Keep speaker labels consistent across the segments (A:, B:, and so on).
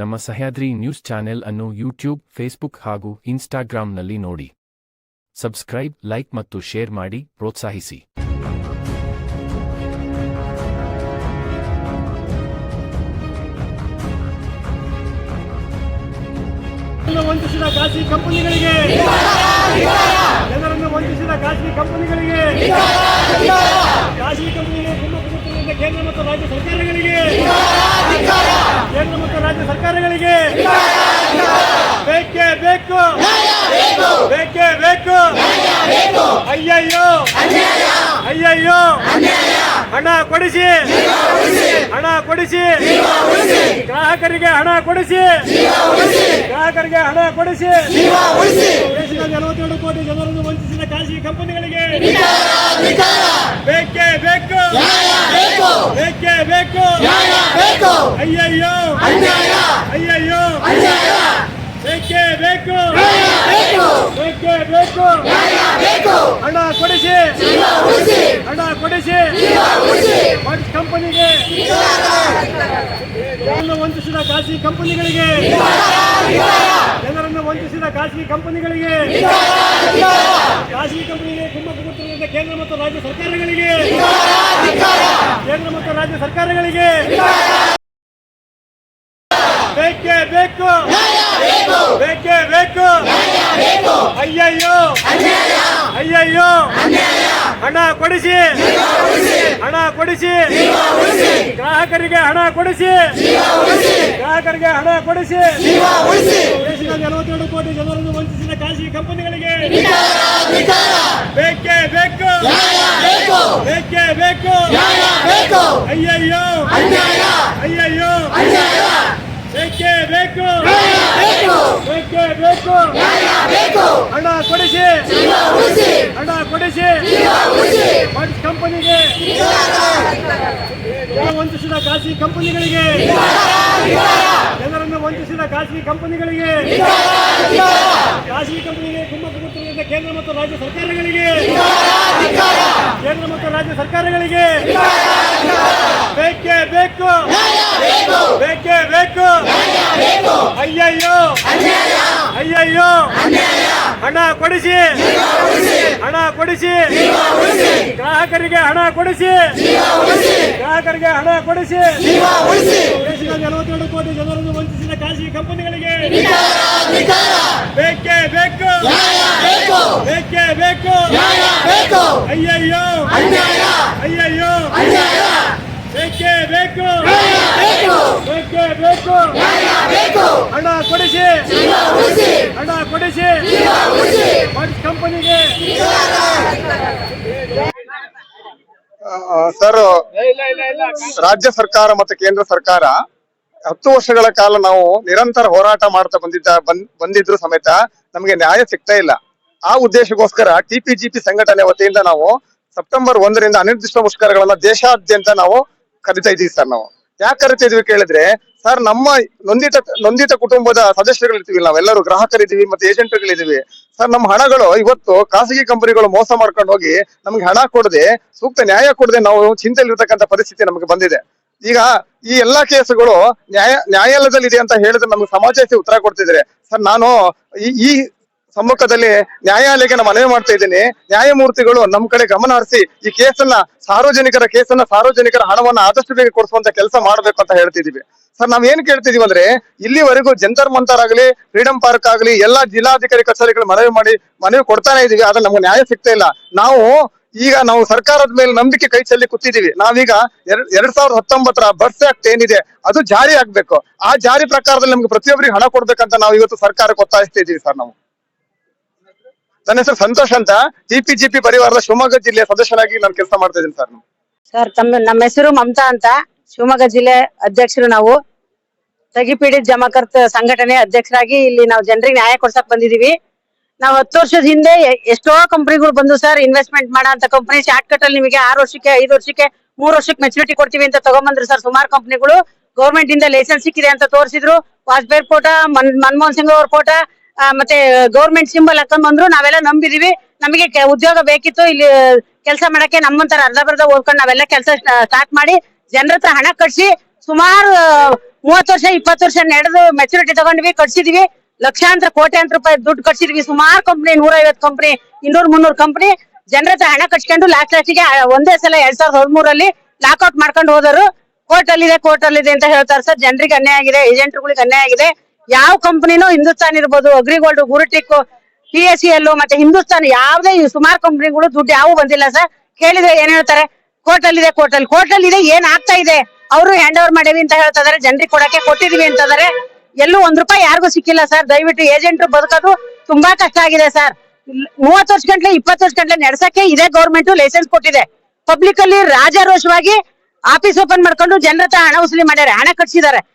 A: ನಮ್ಮ Sahyadri news channel ಅನ್ನು YouTube Facebook ಹಾಗೂ ಇನ್ಸ್ಟಾಗ್ರಾಂನಲ್ಲಿ ನೋಡಿ. ಸಬ್ಸ್ಕ್ರೈಬ್ ಲೈಕ್ ಮತ್ತು ಶೇರ್ ಮಾಡಿ ಪ್ರೋತ್ಸಾಹಿಸಿ.
B: ವಂಚಿಸಿದ ಖಾಸಗಿ ಕಂಪನಿಗಳಿಗೆ. ಜನರನ್ನು ವಂಚಿಸಿದ ಖಾಸಗಿ ಕಂಪನಿಗಳಿಗೆ. ಖಾಸಗಿ ಕಂಪನಿಗೆ ಕುಮ್ಮಕ್ಕು ಕೇಂದ್ರ ಮತ್ತು ರಾಜ್ಯ ಸರ್ಕಾರಗಳಿಗೆ. ಕೇಂದ್ರ ಮತ್ತು ರಾಜ್ಯ ಸರ್ಕಾರಗಳಿಗೆ. ಬೇಕು ಬೇಕೇ ಬೇಕು ಅಯ್ಯಯ್ಯೋ ಅಯ್ಯಯ್ಯೋ ಹಣ ಕೊಡಿಸಿ. ಹಣ ಕೊಡಿಸಿ. ಗ್ರಾಹಕರಿಗೆ ಹಣ ಕೊಡಿಸಿ. ಗ್ರಾಹಕರಿಗೆ ಹಣ ಕೊಡಿಸಿ. ದೇಶದ ನಲವತ್ತೆರಡು ಕೋಟಿ ಜನರನ್ನು ವಂಚಿಸಿದ ಖಾಸಗಿ ಕಂಪನಿಗಳಿಗೆ. ಬೇಕೇ ಬೇಕು. ಬೇಕೇ ಬೇಕು. ಅಯ್ಯಯ್ಯೋ. ಅಯ್ಯಯ್ಯೋ. ಬೇಕೇ ಬೇಕು. ಬೇಕೇ. ಬೇಕು. ಹಣ ಕೊಡಿಸಿ. ಹಣ ಕೊಡಿಸಿ. ಕಂಪನಿಗೆ ಜನರನ್ನು ವಂಚಿಸಿದ ಖಾಸಗಿ ಕಂಪನಿಗಳಿಗೆ. ಜನರನ್ನು ವಂಚಿಸಿದ ಖಾಸಗಿ ಕಂಪನಿಗಳಿಗೆ. ಖಾಸಗಿ ಕಂಪನಿಗೆ ಕುಮ್ಮಕ್ಕು ಕೊಟ್ಟಿರುವಂತಹ ಕೇಂದ್ರ ಮತ್ತು ರಾಜ್ಯ ಸರ್ಕಾರಗಳಿಗೆ. ಕೇಂದ್ರ ಮತ್ತು ರಾಜ್ಯ ಸರ್ಕಾರಗಳಿಗೆ. ಬೇಕೇ ಬೇಕು. ಬೇಕೇ. ಬೇಕು ಅಯ್ಯಯ್ಯೋ. ಅಯ್ಯಯ್ಯೋ. ಹಣ ಕೊಡಿಸಿ. ಹಣ ಕೊಡಿಸಿ. ಗ್ರಾಹಕರಿಗೆ ಹಣ ಕೊಡಿಸಿ. ಗ್ರಾಹಕರಿಗೆ ಹಣ ಕೊಡಿಸಿ. ದೇಶದ ನಲವತ್ತೆರಡು ಕೋಟಿ ಜನರನ್ನು ವಂಚಿಸಿದ ಖಾಸಗಿ ಕಂಪನಿಗಳಿಗೆ. ಬೇಕೇ ಬೇಕು. ಬೇಕೇ ಬೇಕು. ಅಯ್ಯಯ್ಯೋ. ಅಯ್ಯಯ್ಯೋ. ಬೇಕೇ ಬೇಕು. ಬೇಕೇ. ಬೇಕು ಹಣ ಕೊಡಿಸಿ. ಹಣ ಕೊಡಿಸಿ. ಕಂಪನಿಗೆ ವಂಚಿಸಿದ ಖಾಸಗಿ ಕಂಪನಿಗಳಿಗೆ. ಜನರನ್ನು ವಂಚಿಸಿದ ಖಾಸಗಿ ಕಂಪನಿಗಳಿಗೆ. ಖಾಸಗಿ ಕಂಪನಿಗೆ ಕುಮ್ಮಕ್ಕು ಕೊಟ್ಟಿರುವಂತಹ ಕೇಂದ್ರ ಮತ್ತು ರಾಜ್ಯ ಸರ್ಕಾರಗಳಿಗೆ. ಕೇಂದ್ರ ಮತ್ತು ರಾಜ್ಯ ಸರ್ಕಾರಗಳಿಗೆ. ಬೇಕೇ ಬೇಕು. ಬೇಕೇ ಅಯ್ಯಯ್ಯೋ. ಅಯ್ಯಯ್ಯೋ. ಹಣ ಕೊಡಿಸಿ. ಹಣ ಕೊಡಿಸಿ. ಗ್ರಾಹಕರಿಗೆ ಹಣ ಕೊಡಿಸಿ. ಗ್ರಾಹಕರಿಗೆ ಹಣ ಕೊಡಿಸಿ. ದೇಶದ ನಲವತ್ತೆರಡು ಕೋಟಿ ಜನರನ್ನು ವಂಚಿಸಿದ ಖಾಸಗಿ ಕಂಪನಿಗಳಿಗೆ. ಬೇಕೇ ಬೇಕು. ಬೇಕೇ. ಬೇಕು ಅಯ್ಯಯ್ಯೋ. ಅಯ್ಯಯ್ಯೋ. ಬೇಕೇ ಬೇಕು. ಬೇಕೇ ಬೇಕು ಹಣ ಕೊಡಿಸಿ. ಹಣ ಕೊಡಿಸಿ. ಕಂಪನಿಗೆ
C: ಸರ್ ರಾಜ್ಯ ಸರ್ಕಾರ ಮತ್ತು ಕೇಂದ್ರ ಸರ್ಕಾರ ಹತ್ತು ವರ್ಷಗಳ ಕಾಲ ನಾವು ನಿರಂತರ ಹೋರಾಟ ಮಾಡ್ತಾ ಬಂದಿದ್ದ ಬಂದ್- ಬಂದಿದ್ರು ಸಮೇತ ನಮಗೆ ನ್ಯಾಯ ಸಿಗ್ತಾ ಇಲ್ಲ. ಆ ಉದ್ದೇಶಕ್ಕೋಸ್ಕರ ಟಿಪಿಜಿಪಿ ಸಂಘಟನೆ ವತಿಯಿಂದ ನಾವು ಸೆಪ್ಟೆಂಬರ್ ಒಂದರಿಂದ ಅನಿರ್ದಿಷ್ಟ ಮುಷ್ಕರಗಳನ್ನ ದೇಶಾದ್ಯಂತ ನಾವು ಕರಿತಾ ಇದೀವಿ ಸರ್ ನಾವು. ಯಾಕೆ ಕರಿತಾ ಇದೀವಿ ಕೇಳಿದ್ರೆ, ಸರ್ ನಮ್ಮ ನೊಂದಿತ ನೊಂದಿತ ಕುಟುಂಬದ ಸದಸ್ಯರುಗಳಿರ್ತೀವಿ ನಾವೆಲ್ಲರೂ ಗ್ರಾಹಕರಿದ್ದೀವಿ ಮತ್ತೆ ಏಜೆಂಟ್ಗಳಿದ್ದೀವಿ ಸರ್ ನಮ್ಮ ಹಣಗಳು ಇವತ್ತು ಖಾಸಗಿ ಕಂಪನಿಗಳು ಮೋಸ ಮಾಡ್ಕೊಂಡು ಹೋಗಿ ನಮ್ಗೆ ಹಣ ಕೊಡದೆ, ಸೂಕ್ತ ನ್ಯಾಯ ಕೊಡದೆ ನಾವು ಚಿಂತೆಯಲ್ಲಿರ್ತಕ್ಕಂಥ ಪರಿಸ್ಥಿತಿ ನಮಗೆ ಬಂದಿದೆ. ಈಗ ಈ ಎಲ್ಲಾ ಕೇಸುಗಳು ನ್ಯಾಯ ನ್ಯಾಯಾಲಯದಲ್ಲಿ ಇದೆ ಅಂತ ಹೇಳಿದ್ರೆ ನಮ್ಗೆ ಸಮಾಜಕ್ಕೆ ಉತ್ತರ ಕೊಡ್ತಿದ್ರೆ ಸರ್ ನಾನು ಈ ಈ ಸಮ್ಮುಖದಲ್ಲಿ ನ್ಯಾಯಾಲಯಕ್ಕೆ ನಾನು ಮನವಿ ಮಾಡ್ತಾ ಇದ್ದೀನಿ. ನ್ಯಾಯಮೂರ್ತಿಗಳು ನಮ್ ಕಡೆ ಗಮನ ಹರಿಸಿ ಈ ಕೇಸನ್ನ ಸಾರ್ವಜನಿಕರ ಕೇಸನ್ನ ಸಾರ್ವಜನಿಕರ ಹಣವನ್ನ ಆದಷ್ಟು ಬೇಗ ಕೊಡಿಸುವಂತ ಕೆಲಸ ಮಾಡ್ಬೇಕು ಅಂತ ಹೇಳ್ತಿದೀವಿ. ಸರ್, ನಾವ್ ಏನ್ ಕೇಳ್ತಿದೀವಿ ಅಂದ್ರೆ ಇಲ್ಲಿವರೆಗೂ ಜಂತರ್ ಮಂತರ್ ಆಗಲಿ, ಫ್ರೀಡಂ ಪಾರ್ಕ್ ಆಗಲಿ, ಎಲ್ಲಾ ಜಿಲ್ಲಾಧಿಕಾರಿ ಕಚೇರಿಗಳು ಮನವಿ ಮಾಡಿ ಮನವಿ ಕೊಡ್ತಾನೆ ಇದೀವಿ. ಆದ್ರೆ ನಮ್ಗೆ ನ್ಯಾಯ ಸಿಗ್ತಾ ಇಲ್ಲ. ನಾವು ಈಗ ನಾವು ಸರ್ಕಾರದ ಮೇಲೆ ನಂಬಿಕೆ ಕೈ ಚೆಲ್ಲಿ ಕೂತಿದೀವಿ. ನಾವೀಗ ಎರಡ್ ಎರಡ್ ಸಾವಿರದ ಹತ್ತೊಂಬತ್ತರ ಬರ್ಸ್ ಆಕ್ಟ್ ಏನಿದೆ, ಅದು ಜಾರಿ ಆಗ್ಬೇಕು. ಆ ಜಾರಿ ಪ್ರಕಾರದಲ್ಲಿ ನಮ್ಗೆ ಪ್ರತಿಯೊಬ್ಬರಿಗೆ ಹಣ ಕೊಡ್ಬೇಕಂತ ನಾವು ಇವತ್ತು ಸರ್ಕಾರಕ್ಕೆ ಒತ್ತಾಯಿಸ್ತಾ ಇದೀವಿ ಸರ್ ನಾವು. ನನ್ನ ಹೆಸರು ಸಂತೋಷ್ ಅಂತ. ಟಿಪಿಜಿಪಿ ಪರಿವಾರದ ಶಿವಮೊಗ್ಗ ಜಿಲ್ಲೆಯ ಸದಸ್ಯನಾಗಿ ನಾನು ಕೆಲಸ ಮಾಡ್ತಾ ಇದ್ದೀನಿ ಸರ್.
D: ಸರ್, ತಮ್ಮ, ನಮ್ಮ ಹೆಸರು ಮಮತಾ ಅಂತ. ಶಿವಮೊಗ್ಗ ಜಿಲ್ಲೆ ಅಧ್ಯಕ್ಷರು ನಾವು. ತಗಿಪೀಡಿತ ಜಮಾಕರ್ತ ಸಂಘಟನೆ ಅಧ್ಯಕ್ಷರಾಗಿ ಇಲ್ಲಿ ನಾವು ಜನರಿಗೆ ನ್ಯಾಯ ಕೊಡ್ಸಕ್ ಬಂದಿದೀವಿ. ನಾವು ಹತ್ತು ವರ್ಷದ ಹಿಂದೆ ಎಷ್ಟೋ ಕಂಪನಿಗಳು ಬಂದು ಸರ್ ಇನ್ವೆಸ್ಟ್ಮೆಂಟ್ ಮಾಡೋ ಅಂತ ಕಂಪನಿ ಶಾರ್ಟ್ ಕಟ್ ಅಲ್ಲಿ ನಿಮಗೆ ಆರು ವರ್ಷಕ್ಕೆ, ಐದು ವರ್ಷಕ್ಕೆ, ಮೂರು ವರ್ಷಕ್ಕೆ ಮೆಚುರಿಟಿ ಕೊಡ್ತೀವಿ ಅಂತ ತಗೊಂಬಂದ್ರು ಸರ್ ಸುಮಾರು ಕಂಪನಿಗಳು ಗೌರ್ಮೆಂಟ್ ಇಂದ ಲೈಸೆನ್ಸ್ ಸಿಕ್ಕಿದೆ ಅಂತ ತೋರಿಸಿದ್ರು. ವಾಜಪೇಯಿ ಫೋಟೋ ಮನ್, ಮನಮೋಹನ್ ಸಿಂಗ್ ಅವ್ರ ಫೋಟೋ ಮತ್ತೆ ಗೌರ್ಮೆಂಟ್ ಸಿಂಬಲ್ ಹಾಕೊಂಡ್ ಬಂದ್ರು ನಾವೆಲ್ಲ ನಂಬಿದೀವಿ. ನಮಗೆ ಉದ್ಯೋಗ ಬೇಕಿತ್ತು, ಇಲ್ಲಿ ಕೆಲಸ ಮಾಡಕ್ಕೆ ನಮ್ಮಂತರ ಅರ್ಧ ಬರ್ಧ ಓದ್ಕೊಂಡು ನಾವೆಲ್ಲ ಕೆಲಸ ಸ್ಟಾರ್ಟ್ ಮಾಡಿ ಜನರ ಹತ್ರ ಹಣ ಕಟ್ಸಿ ಸುಮಾರು ಮೂವತ್ತು ವರ್ಷ, ಇಪ್ಪತ್ತು ವರ್ಷ ನಡೆದು ಮೆಚುರಿಟಿ ತಗೊಂಡ್ವಿ, ಕಟ್ಸಿದೀವಿ. ಲಕ್ಷಾಂತರ, ಕೋಟ್ಯಾಂತರ ರೂಪಾಯಿ ದುಡ್ಡು ಕಟ್ಸಿದ್ವಿ. ಸುಮಾರು ಕಂಪ್ನಿ ನೂರ ಐವತ್ತು ಕಂಪ್ನಿ ಇನ್ನೂರ್, ಮುನ್ನೂರು ಕಂಪ್ನಿ ಜನರ ಹತ್ರ ಹಣ ಕಟ್ಕೊಂಡು ಲಾಸ್ಟ್ ಲಾಸ್ಟಿಗೆ ಒಂದೇ ಸಲ ಎರಡ್ ಸಾವಿರದ ಹದಿಮೂರಲ್ಲಿ ಲಾಕ್ಔಟ್ ಮಾಡ್ಕೊಂಡು ಹೋದರು ಕೋರ್ಟ್ ಅಲ್ಲಿದೆ ಕೋರ್ಟ್ ಅಲ್ಲಿದೆ ಅಂತ ಹೇಳ್ತಾರೆ ಸರ್. ಜನರಿಗೆ ಅನ್ಯಾಯ ಆಗಿದೆ ಏಜೆಂಟ್ಗಳಿಗೆ ಅನ್ಯಾಯ ಆಗಿದೆ. ಯಾವ ಕಂಪನಿನೂ ಹಿಂದೂಸ್ತಾನ್ ಇರ್ಬೋದು, ಅಗ್ರಿಗೋಲ್ಡ್, ಗುರುಟಿಕ್ ಪಿ ಎಸ್ ಸಿ ಎಲ್ಲು ಮತ್ತೆ ಹಿಂದೂಸ್ತಾನ್ ಯಾವ್ದೇ ಸುಮಾರು ಕಂಪನಿಗಳು ದುಡ್ಡು ಯಾವ ಬಂದಿಲ್ಲ ಸರ್. ಕೇಳಿದ್ರೆ ಏನ್ ಹೇಳ್ತಾರೆ? ಕೋರ್ಟ್ ಅಲ್ಲಿ ಕೋರ್ಟ್ ಅಲ್ಲಿ ಇದೆ ಏನ್ ಆಗ್ತಾ ಇದೆ? ಅವರು ಹ್ಯಾಂಡ್ ಓವರ್ ಮಾಡೀವಿ ಅಂತ ಹೇಳ್ತಾ ಜನರಿಗೆ ಕೊಡಕ್ಕೆ ಕೊಟ್ಟಿದೀವಿ ಅಂತಂದ್ರೆ ಎಲ್ಲೂ ಒಂದ್ ರೂಪಾಯಿ ಯಾರಿಗೂ ಸಿಕ್ಕಿಲ್ಲ ಸರ್. ದಯವಿಟ್ಟು ಏಜೆಂಟ್ ಬದುಕೋದು ತುಂಬಾ ಕಷ್ಟ ಆಗಿದೆ ಸರ್. ಮೂವತ್ತು ವರ್ಷ ಗಂಟೆ ಇಪ್ಪತ್ತು ವರ್ಷ ಗಂಟೆ ನಡೆಸಕ್ಕೆ ಇದೇ ಗೌರ್ಮೆಂಟ್ ಲೈಸೆನ್ಸ್ ಕೊಟ್ಟಿದೆ. ಪಬ್ಲಿಕ್ ಅಲ್ಲಿ ರಾಜಾರೋಷವಾಗಿ ಆಫೀಸ್ ಓಪನ್ ಮಾಡ್ಕೊಂಡು ಜನರ ಹಣ ವಸೂಲಿ ಮಾಡ್ಯಾರೆ, ಹಣ ಕಟ್ಸಿದಾರೆ ಈ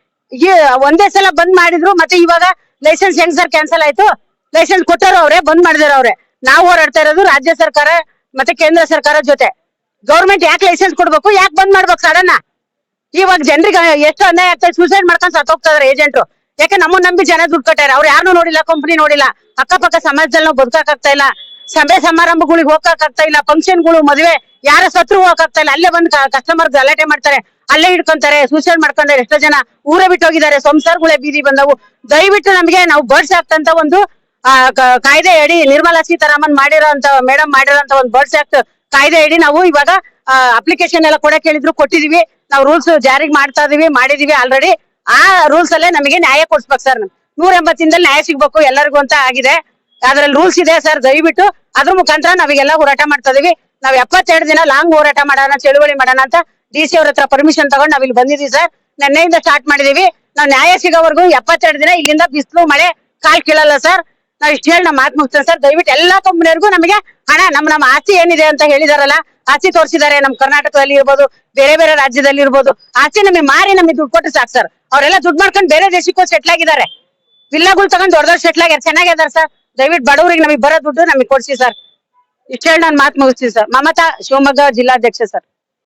D: ಒಂದೇ ಸಲ ಬಂದ್ ಮಾಡಿದ್ರು, ಮತ್ತೆ ಇವಾಗ ಲೈಸೆನ್ಸ್ ಹೆಂಗ್ ಸರ್ ಕ್ಯಾನ್ಸಲ್ ಆಯ್ತು? ಲೈಸೆನ್ಸ್ ಕೊಟ್ಟರು ಅವ್ರೆ, ಬಂದ್ ಮಾಡಿದಾರೆ ಅವ್ರೆ. ನಾವು ಹೋರಾಡ್ತಾ ಇರೋದು ರಾಜ್ಯ ಸರ್ಕಾರ ಮತ್ತೆ ಕೇಂದ್ರ ಸರ್ಕಾರ ಜೊತೆ. ಗೌರ್ಮೆಂಟ್ ಯಾಕೆ ಲೈಸೆನ್ಸ್ ಕೊಡ್ಬೇಕು? ಯಾಕೆ ಬಂದ್ ಮಾಡ್ಬೇಕು ಸಡನ್ನ ಇವಾಗ ಜನರಿಗೆ ಎಷ್ಟು ಅನ್ಯಾಯ ಆಗ್ತದೆ ಸೂಸೈಡ್ ಮಾಡ್ಕೊಂಡು ಸತ್ತೋಗ್ತಾ ಇದಾರೆ ಏಜೆಂಟ್ರು ಯಾಕೆ ನಮ್ಮ ನಂಬಿ ಜನ ದುಡ್ಡು ಕಟ್ಟಾರೆ ಅವ್ರು ಯಾರು ನೋಡಿಲ್ಲ ಕಂಪನಿ ನೋಡಿಲ್ಲ. ಅಕ್ಕಪಕ್ಕ ಸಮಾಜದಲ್ಲಿ ನಾವು ಬದುಕಾಗ್ತಾ ಇಲ್ಲ. ಸಭೆ ಸಮಾರಂಭಗಳಿಗೆ ಹೋಗಕ್ಕಾಗ್ತಾ ಇಲ್ಲ. ಫಂಕ್ಷನ್ಗಳು ಮದುವೆ, ಯಾರ ಸತ್ರು ಹೋಗಕ್ಕಾಗ್ತಾ ಇಲ್ಲ. ಅಲ್ಲೇ ಬಂದು ಕಸ್ಟಮರ್ ಗಲಾಟೆ ಮಾಡ್ತಾರೆ. ಅಲ್ಲೇ ಹಿಡ್ಕೊಂತಾರೆ ಸೂಸೈಡ್ ಮಾಡ್ಕೊಂತಾರೆ ಎಷ್ಟೋ ಜನ ಊರೇ ಬಿಟ್ಟು ಹೋಗಿದ್ದಾರೆ, ಸಂಸಾರಗಳೇ ಬೀದಿ ಬಂದವು. ದಯವಿಟ್ಟು ನಮಗೆ ನಾವು ಬರ್ಡ್ಸ್ ಅಂತ ಒಂದು ಕಾಯ್ದೆ ಅಡಿ ನಿರ್ಮಲಾ ಸೀತಾರಾಮನ್ ಮಾಡಿರೋ ಮೇಡಮ್ ಮಾಡಿರೋ ಒಂದು ಬರ್ಡ್ಸ್ ಆಕ್ಟ್ ಕಾಯ್ದೆ ಅಡಿ ನಾವು ಇವಾಗ ಅಪ್ಲಿಕೇಶನ್ ಎಲ್ಲ ಕೊಡಕ್ ಹೇಳಿದ್ರು ಕೊಟ್ಟಿದೀವಿ. ನಾವು ರೂಲ್ಸ್ ಜಾರಿಗೆ ಮಾಡ್ತಾ ಇದೀವಿ, ಮಾಡಿದೀವಿ ಆಲ್ರೆಡಿ ಆ ರೂಲ್ಸ್ ಅಲ್ಲೇ ನಮಗೆ ನ್ಯಾಯ ಕೊಡ್ಸ್ಬೇಕು ಸರ್ ನೂರ ಎಂಬತ್ತಿಂದಲ್ಲಿ ನ್ಯಾಯ ಸಿಗ್ಬೇಕು ಎಲ್ಲರಿಗೂ ಅಂತ ಆಗಿದೆ. ಅದ್ರಲ್ಲಿ ರೂಲ್ಸ್ ಇದೆ ಸರ್ ದಯವಿಟ್ಟು ಅದ್ರ ಮುಖಾಂತರ ನಾವೀಗೆಲ್ಲ ಹೋರಾಟ ಮಾಡ್ತಾ ಇದೀವಿ. ನಾವ್ ಎಪ್ಪತ್ತೆರಡು ದಿನ ಲಾಂಗ್ ಹೋರಾಟ ಮಾಡೋಣ, ಚಳುವಳಿ ಮಾಡೋಣ ಅಂತ ಡಿ ಸಿ ಅವ್ರ ಹತ್ರ ಪರ್ಮಿಷನ್ ತಗೊಂಡು ನಾವ್ ಇಲ್ಲಿ ಬಂದಿದೀವಿ ಸರ್ ನೆನ್ನೆಯಿಂದ ಸ್ಟಾರ್ಟ್ ಮಾಡಿದೀವಿ. ನಾವ್ ನ್ಯಾಯ ಸಿಗೋವರೆಗೂ ಎಪ್ಪತ್ತೆರಡು ದಿನ ಇಲ್ಲಿಂದ ಬಿಸಿಲು, ಮಳೆ, ಕಾಲ್ ಕೀಳಲ್ಲ ಸರ್ ನಾವ್ ಇಷ್ಟು ಹೇಳಿ ನಮ್ಮ ಮಾತು ಮುಗಿಸ್ತೇವೆ ಸರ್ ದಯವಿಟ್ಟು ಎಲ್ಲಾ ಕಂಪನಿಯವ್ರಿಗೂ ನಮಗೆ ಹಣ ನಮ್ಮ ನಮ್ಮ ಆಸ್ತಿ ಏನಿದೆ ಅಂತ ಹೇಳಿದಾರಲ್ಲ, ಆಸ್ತಿ ತೋರಿಸಿದ್ದಾರೆ ನಮ್ ಕರ್ನಾಟಕದಲ್ಲಿ ಇರ್ಬೋದು, ಬೇರೆ ಬೇರೆ ರಾಜ್ಯದಲ್ಲಿ ಇರ್ಬೋದು. ಆಸ್ತಿ ನಮಗೆ ಮಾರಿ ನಮಗೆ ದುಡ್ಡು ಕೊಟ್ಟು ಸಾಕು ಸರ್ ಅವರೆಲ್ಲ ದುಡ್ಡು ಮಾಡ್ಕೊಂಡು ಬೇರೆ ದೇಶಕ್ಕೂ ಸೆಟ್ಲ್ ಆಗಿದ್ದಾರೆ. ವಿಲ್ಲಾಗಳು ತಗೊಂಡ್ ದೊಡ್ಡ ದೊಡ್ಡ ಸೆಟ್ಲ್ ಆಗ್ಯಾರ ಚೆನ್ನಾಗಿದ್ದಾರೆ ಸರ್ ದಯವಿಟ್ಟು ಬಡವರಿಗೆ ನಮಗೆ ಬರೋ ದುಡ್ಡು ನಮಗೆ ಕೊಡ್ಸಿ ಸರ್ ಇಷ್ಟು ಹೇಳಿ ನಾನು ಮಾತು ಮುಗಿಸ್ತೀನಿ ಸರ್ ಮಮತಾ ಶಿವಮೊಗ್ಗ ಜಿಲ್ಲಾಧ್ಯಕ್ಷ ಸರ್